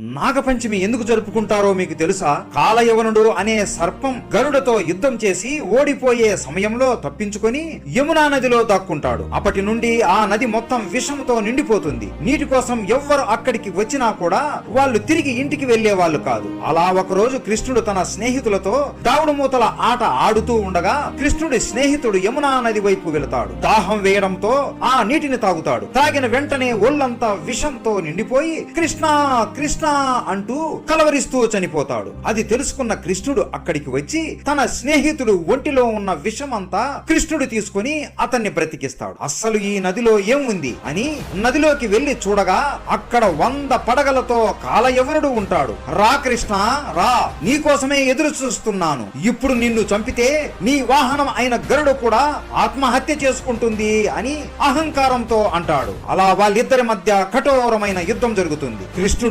నాగపంచమి ఎందుకు జరుపుకుంటారో మీకు తెలుసా? కాలయవనుడు అనే సర్పం గరుడతో యుద్ధం చేసి ఓడిపోయే సమయంలో తప్పించుకొని యమునా నదిలో దాక్కుంటాడు. అప్పటి నుండి ఆ నది మొత్తం విషంతో నిండిపోతుంది. నీటి కోసం ఎవ్వరు అక్కడికి వచ్చినా కూడా వాళ్ళు తిరిగి ఇంటికి వెళ్ళే వాళ్ళు కాదు. అలా ఒకరోజు కృష్ణుడు తన స్నేహితులతో దావుడు మూతల ఆట ఆడుతూ ఉండగా కృష్ణుడి స్నేహితుడు యమునా నది వైపు వెళతాడు. దాహం వేయడంతో ఆ నీటిని తాగుతాడు. తాగిన వెంటనే ఒళ్ళంతా విషంతో నిండిపోయి కృష్ణ కృష్ణ అంటూ కలవరిస్తూ చనిపోతాడు. అది తెలుసుకున్న కృష్ణుడు అక్కడికి వచ్చి తన స్నేహితుడు ఒంటిలో ఉన్న విషమంతా కృష్ణుడు తీసుకుని అతన్ని బ్రతికిస్తాడు. అస్సలు ఈ నదిలో ఏం ఉంది అని నదిలోకి వెళ్ళి చూడగా అక్కడ వంద పడగలతో కాలయవనుడు ఉంటాడు. రా కృష్ణ రా. నీకోసమే ఎదురు చూస్తున్నాను. ఇప్పుడు నిన్ను చంపితే నీ వాహనం అయిన గరుడు కూడా ఆత్మహత్య చేసుకుంటుంది అని అహంకారంతో అంటాడు. అలా వాళ్ళిద్దరి మధ్య కఠోరమైన యుద్ధం జరుగుతుంది. కృష్ణుడు